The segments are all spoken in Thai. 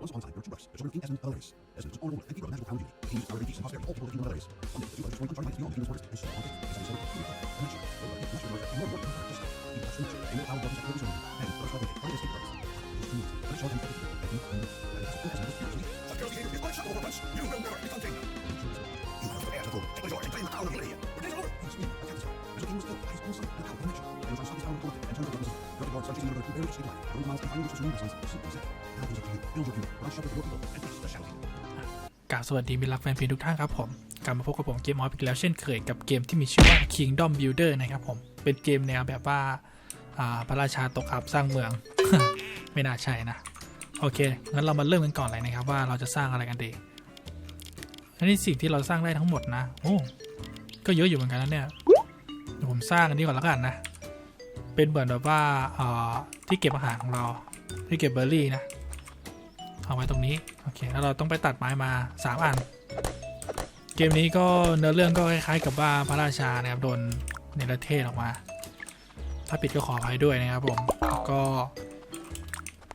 Once upon time, there were two brothers. Their children, King Esmond and Hilarious. Esmond was an and power duty. The prosperity all over the kingdom of One day, the two brothers joined uncharted beyond the kingdom's borders and saw on faith. Esmond said, "I'm not sure." The master realized that he was more just. He touched the nature and no power was his purpose over and the brothers tried to find escape routes. His two needs, but it showed him that he could and the master Esmond was furiously. Such girls' is quite subtle for once. You will never be contained. You have the air to go. Take the joy and claim the crown of Hilaria. It is over. Yes, me, I can't stop. As the king was killed by his own son and the count of the nature, and was on Sunday town of Goliath and turned to the Muslim. Guarded guards searching the river to barely escape life. Road miles and final was to new residents, simply said. กาบสวัสดีมิตรรักแฟนเพลงทุกท่านครับผม กลับมาพบกับผมเกมออฟอีกแล้วเช่นเคยกับเกมที่มีชื่อว่า Kingdom Builder นะครับผม เป็นเกมแนวแบบว่าพระราชาตกอับสร้างเมือง ไม่น่าใช่นะ โอเค งั้นเรามาเริ่มกันก่อนเลยนะครับว่าเราจะสร้างอะไรกันดีอันนี้สิ่งที่เราสร้างได้ทั้งหมดนะ โอ้ ก็เยอะอยู่เหมือนกันนะเนี่ยเดี๋ยวผมสร้างอันนี้ก่อนแล้วกันนะ เป็นเหมือนแบบว่าที่เก็บอาหารของเรา ที่เก็บเบอร์รี่นะ เอาไว้ตรงนี้ โอเค แล้วเราต้องไปตัดไม้มา 3 อัน เกมนี้ก็เนื้อเรื่องก็คล้ายๆกับว่าพระราชานะครับโดนเนรเทศออกมา ถ้าผิดก็ขออภัยด้วยนะครับผมแล้วก็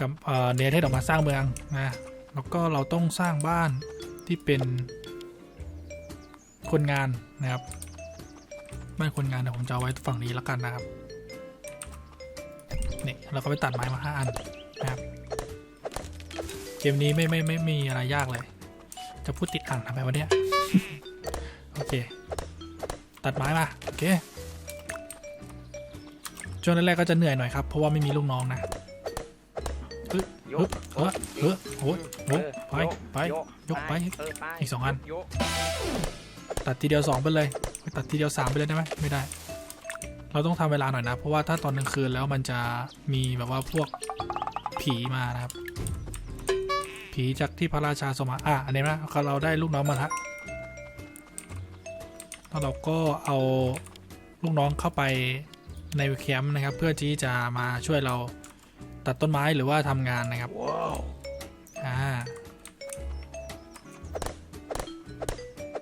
กับเอ่อเนรเทศออกมาสร้างเมืองนะ แล้วก็เราต้องสร้างบ้านที่เป็นคนงานนะครับบ้านคนงานเดี๋ยวผมจะเอาไว้ฝั่งนี้แล้วกันนะครับนี่เราก็ไปตัดไม้มาห้าอันนะครับ เกมนี้ไม่ไม่ไม่มีอะไรยากเลย จะพูดติดอ่างทำไมวะเนี่ย โอเค ตัดไม้มา โอเค ช่วงแรกๆก็จะเหนื่อยหน่อยครับ เพราะว่าไม่มีลูกน้องนะเฮ้ยยเฮ้ยกเฮ้ยเฮ้ยโอ้ยโอ้ยเออไปยกไปยกไปเออไป อีกสองอันยกตัดทีเดียวสองไปเลยเฮ้ยตัดทีเดียวสามไปเลยได้ไหมไม่ได้ เราต้องทำเวลาหน่อยนะ เพราะว่าถ้าตอนกลางคืนแล้วมันจะมีแบบว่าพวกผีมานะครับ ผีจากที่พระราชาสมมาอะอันนี้นะเราได้ลูกน้องมาละแล้วเราก็เอาลูกน้องเข้าไปในแคมป์นะครับ เพื่อที่จะมาช่วยเราตัดต้นไม้หรือว่าทำงานนะครับว้าวอ่า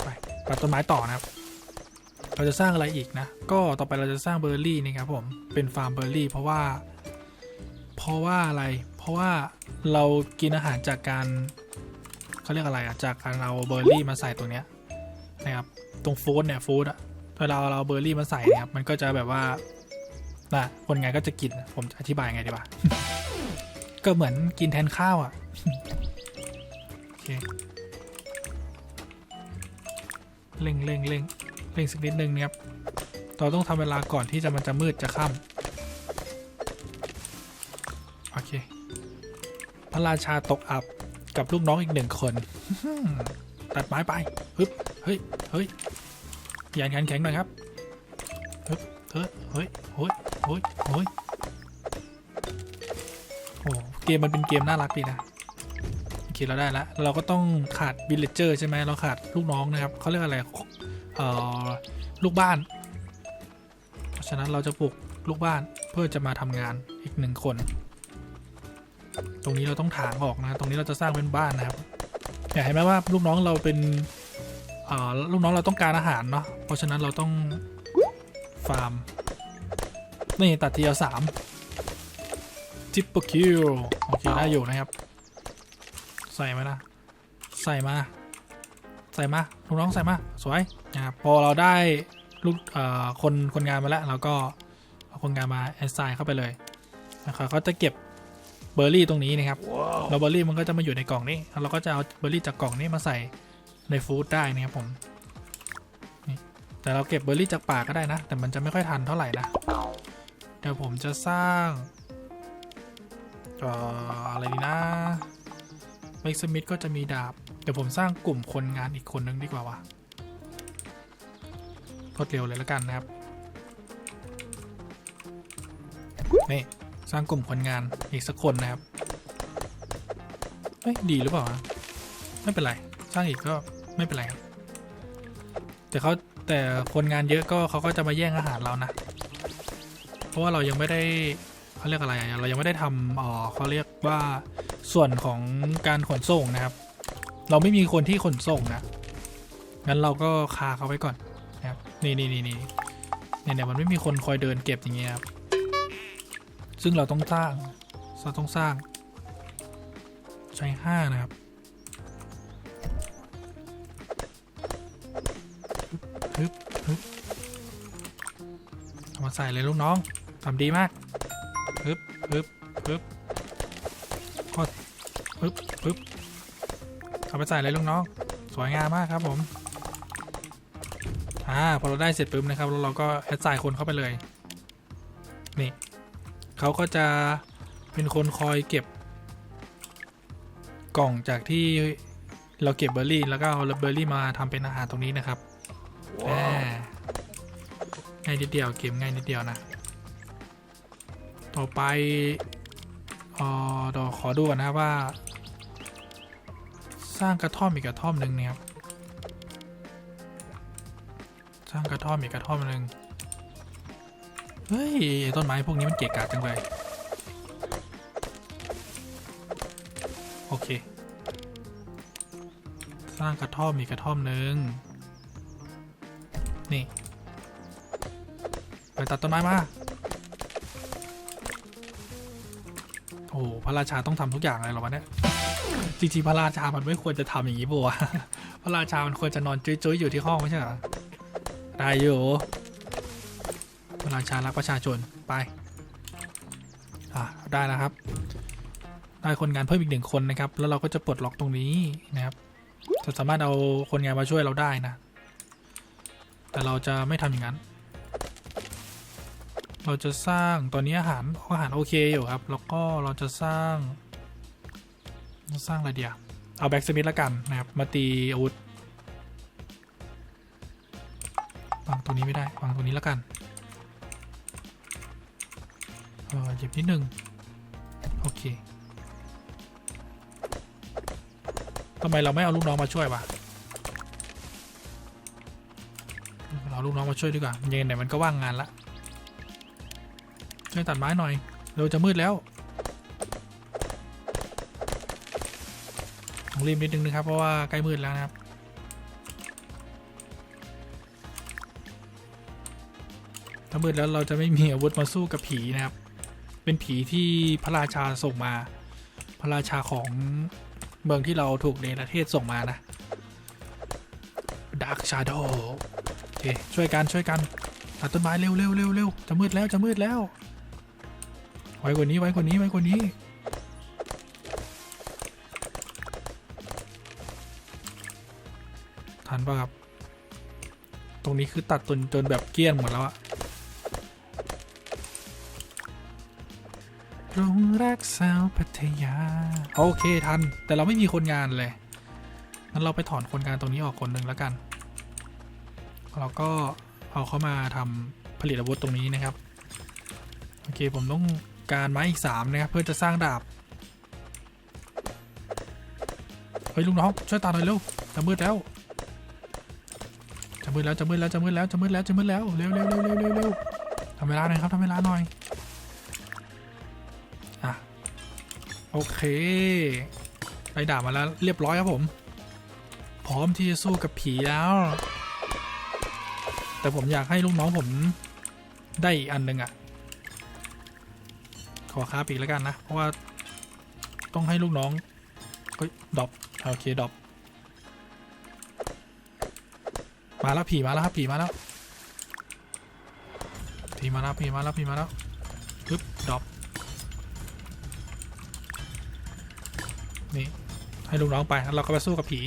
ไปตัดต้นไม้ต่อนะครับ เราจะสร้างอะไรอีกนะ ก็ต่อไปเราจะสร้างเบอร์รี่นะครับผมเป็นฟาร์มเบอร์รี่เพราะว่า เพราะว่าอะไรเพ ราะว่าเรากินอาหารจากการเขาเรียกอะไรอะจากการเอาเบอร์รี่มาใส่ตรงเนี้ยนะครับตรงฟู้ดเนี่ยฟู้ดอะเวลาเราเอาเบอร์รี่มาใส่เนะครับมันก็จะแบบว่านะคนไงก็จะกินผมจะอธิบายไงดีวะก็เหมือนกินแทนข้าวอะโอเคเร่งเร่งเร่งเร่งสักนิดนึงนะครับเราต้องทำเวลาก่อนที่จะมันจะมืดจะค่ำโอเค พระราชาตกอับกับลูกน้องอีกหนึ่งคน ตัดไม้ไปฮึบเฮ้ยเฮ้ยยันแข็งแข็งหน่อยครับฮึบเฮ้ยเฮ้ยเฮ้ยเฮ้ยเฮ้ยโอ้เกมมันเป็นเกมน่ารักดีนะโอเคเราได้แล้วเราก็ต้องขาดวิลเลจเจอร์ใช่ไหมเราขาดลูกน้องนะครับเขาเรียกอะไรเอ่อลูกบ้าน เพราะฉะนั้นเราจะปลุกลูกบ้านเพื่อจะมาทำงานอีกหนึ่งคน ตรงนี้เราต้องถางออกนะตรงนี้เราจะสร้างเป็นบ้านนะครับอยากเห็นไหมว่าลูกน้องเราเป็นอ่อลูกน้องเราต้องการอาหารเนาะเพราะฉะนั้นเราต้องฟาร์มนี่ตัดทีเดียวสามทิปเปอร์คิวโอเคได้อยู่นะครับ ใส่มานะ ใส่มา ใส่มาลูกน้องใส่มา สวยนะครับพอเราได้ลูกอ่อคนคนงานมาแล้วเราก็เอาคนงานมาแอสไซน์เข้าไปเลยนะครับเขาจะเก็บ เบอร์รี่ตรงนี้นะครับว้าวแล้วเบอร์รี่มันก็จะมาอยู่ในกล่องนี้แล้วเราก็จะเอาเบอร์รี่จากกล่องนี้มาใส่ในฟู้ดได้นะครับผมนี่แต่เราเก็บเบอร์รี่จากป่าก็ได้นะ แต่มันจะไม่ค่อยทันเท่าไหร่นะ เดี๋ยวผมจะสร้างเอ่ออะไรดีนะเมกสมิธก็จะมีดาบ เดี๋ยวผมสร้างกลุ่มคนงานอีกคนนึงดีกว่าวะรวดเร็วเลยแล้วกันนะครับ นี่ สร้างกลุ่มคนงานอีกสักคนนะครับ เฮ้ย ดีหรือเปล่าไม่เป็นไร สร้างอีกก็ไม่เป็นไรครับ แต่เขาแต่คนงานเยอะก็เขาก็จะมาแย่งอาหารเรานะ เพราะว่าเรายังไม่ได้เขาเรียกอะไร เรายังไม่ได้ทำเออเขาเรียกว่าส่วนของการขนส่งนะครับ เราไม่มีคนที่ขนส่งนะ งั้นเราก็คาเขาไว้ก่อนนะครับ นี่นี่นี่นี่เนี่ยมันไม่มีคนคอยเดินเก็บอย่างเงี้ยครับ ซึ่งเราต้องสร้างเราต้องสร้าง ใช้ห้านะครับฮึบฮึบเอามาใส่เลยลูกน้องทำดีมากฮึบฮึบฮึบกดฮึบฮึบเอาไปใส่เลยลูกน้อง สวยงามมากครับผมอ่าพอเราได้เสร็จปุ๊บนะครับแล้วเราก็แอดไซน์คนเข้าไปเลย นี่ เขาก็จะเป็นคนคอยเก็บ กล่องจากที่เราเก็บเบอร์รี่แล้วก็เอาเบอร์รี่มาทำเป็นอาหารตรงนี้นะครับแหมง่ายนิดเดียวเกมง่ายนิดเดียวนะ ต่อไปเออเดี๋ยวขอดูก่อนนะครับว่า สร้างกระท่อมอีกกระท่อมหนึ่งเนี่ยครับ สร้างกระท่อมอีกกระท่อมหนึ่ง เฮ้ย ต้นไม้พวกนี้มันเกะกะจังเลย โอเค สร้างกระท่อมอีกระท่อมหนึ่งนี่ ไปตัดต้นไม้มา โอ้พระราชาต้องทำทุกอย่างเลยหรอวะเนี่ย จริงๆ พระราชามันไม่ควรจะทำอย่างนี้ปะวะพระราชามันควรจะนอนจุ้ยๆอยู่ที่ห้องไม่ใช่เหรอได้อยู่ ราชารักประชาชนไปอะได้แล้วครับ ได้คนงานเพิ่มอีกหนึ่งคนนะครับ แล้วเราก็จะปลดล็อกตรงนี้นะครับจะสามารถเอาคนงานมาช่วยเราได้นะ แต่เราจะไม่ทำอย่างนั้น เราจะสร้างตอนนี้อาหารอาหารโอเคอยู่ครับ แล้วก็เราจะสร้าง สร้างอะไรเดียวเอาแบ็กสมิธละกันนะครับ มาตีอาวุธวางตัวนี้ไม่ได้วางตัวนี้ล้วกัน เออหยิบนิดนึง โอเคทำไมเราไม่เอาลูกน้องมาช่วยวะเราเอาลูกน้องมาช่วยดีกว่ายังไงไหนมันก็ว่างงานละช่วยตัดไม้หน่อย เราจะมืดแล้วต้องรีบนิดนึงนะครับ เพราะว่าใกล้มืดแล้วนะครับ ถ้ามืดแล้วเราจะไม่มีอาวุธมาสู้กับผีนะครับ เป็นผีที่พระราชาส่งมา พระราชาของเมืองที่เราถูกเนรเทศส่งมานะ Dark Shadow โอเคช่วยกันช่วยกันตัดต้นไม้เร็วเร็วเร็วเร็วจะมืดแล้วจะมืดแล้ว ไว้กว่านี้ไว้กว่านี้ไว้กว่านี้ทันปะครับ ตรงนี้คือตัดจนจนแบบเกลี้ยงหมดแล้วอะ โรงรักสาวพัทยา โอเคทัน แต่เราไม่มีคนงานเลย งั้นเราไปถอนคนงานตรงนี้ออกคนหนึ่งแล้วกัน เราก็เอาเข้ามาทำผลิตอาวุธตรงนี้นะครับ โอเคผมต้องการไม้อีก3นะครับเพื่อจะสร้างดาบ เฮ้ยลุงน้องช่วยตาหน่อยเร็วจะมืดแล้วจะมืดแล้วจะมืดแล้วจะมืดแล้วจะมืดแล้วจะมืดแล้วเร็วเร็วเร็วเร็วเร็วเร็วทำเวลาหน่อยครับทำเวลาหน่อย โอเค ไปด้ดามาแล้วเรียบร้อยครับผม พร้อมที่จะสู้กับผีแล้ว แต่ผมอยากให้ลูกน้องผมได้อีกอันหนึ่งอะ ขอค้าปีกแล้วกันนะ เพราะว่าต้องให้ลูกน้องเฮ้ยดอปโอเคดอปมาแล้วผีมาแล้วครับผีมาแล้วผีมาแล้วผีมาแล้วผีมาแล้วปึ๊บดอป นี่ ให้ลูกน้องไปแล้วเราก็ไปสู้กับผี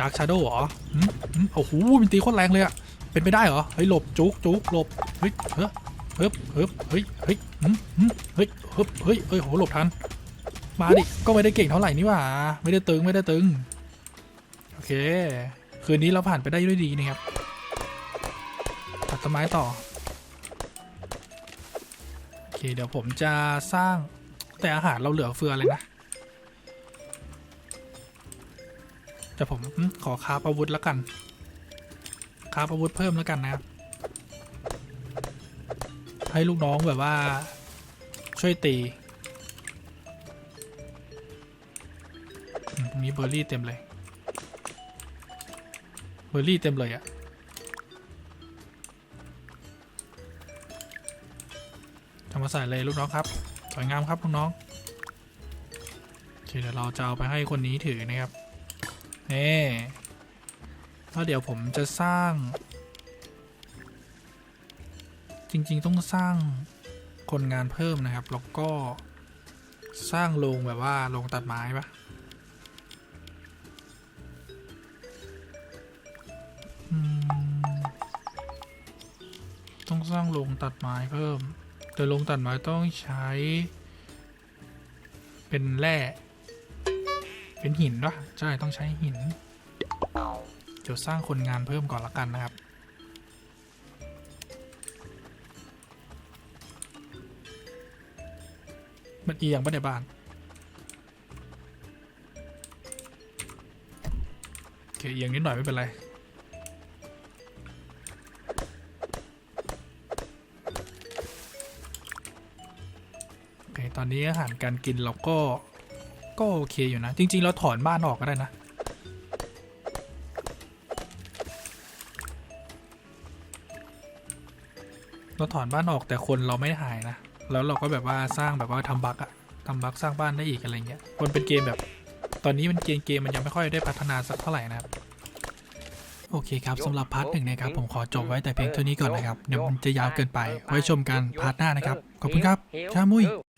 ดาร์คชาโดว์เหรอหืมโอ้โหมันตีโคตรแรงเลยอะเป็นไปได้เหรอ เฮ้ย หลบ จุกจุกหลบ เฮ้ย เฮ้ยเฮ้ยเฮ้ยเฮ้ยเฮ้ยหืมหืมเฮ้ยเฮ้ยเฮ้ยเฮ้ยโหหลบทัน มาดิ ก็ไม่ได้เก่งเท่าไหร่นี่หว่า ไม่ได้ตึง ไม่ได้ตึง โอเค คืนนี้เราผ่านไปได้ด้วยดีนะครับ ตัดต้นไม้ต่อ โอเค เดี๋ยวผมจะสร้างแต่อาหารเราเหลือเฟือเลยนะ แต่ผมขอคาบอาวุธแล้วกันคาบอาวุธเพิ่มแล้วกันนะครับ ให้ลูกน้องแบบว่า ช่วยตีมีเบอร์รี่เต็มเลย เบอร์รี่เต็มเลยอะทำมาใส่เลยลูกน้องครับ สวยงามครับลูกน้องเคเดี๋ยวเราจะเอาไปให้คนนี้ถือนะครับ นี่แล้วเดี๋ยวผมจะสร้าง จริงๆต้องสร้างคนงานเพิ่มนะครับ แล้วก็สร้างโรงแบบว่าโรงตัดไม้ปะต้องสร้างโรงตัดไม้เพิ่ม แต่โรงตัดไม้ต้องใช้ เป็นแร่ เป็นหินปะใช่ต้องใช้หินเดี๋ยวสร้างคนงานเพิ่มก่อนละกันนะครับ มันเอียงปะในยบ้านโอเคเอียงนิดหน่อยไม่เป็นไรโอเคตอนนี้อาหารการกินเราก็ ก็โอเคอยู่นะ จริง ๆ เราถอนบ้านออกก็ได้นะ เราถอนบ้านออกแต่คนเราไม่หายนะ แล้วเราก็แบบว่าสร้างแบบว่าทำบักอะทำบักสร้างบ้านได้อีกอะไรเงี้ย มันเป็นเกมแบบ ตอนนี้มันเกมเกมมันยังไม่ค่อยได้พัฒนาสักเท่าไหร่นะครับโอเคครับสำหรับพาร์ทหนึ่งนะครับ ผมขอจบไว้แต่เพียงเท่านี้ก่อนนะครับ เดี๋ยวมันจะยาวเกินไป ไว้ชมกันพาร์ทหน้านะครับ ขอบคุณครับ ชามุย Wow.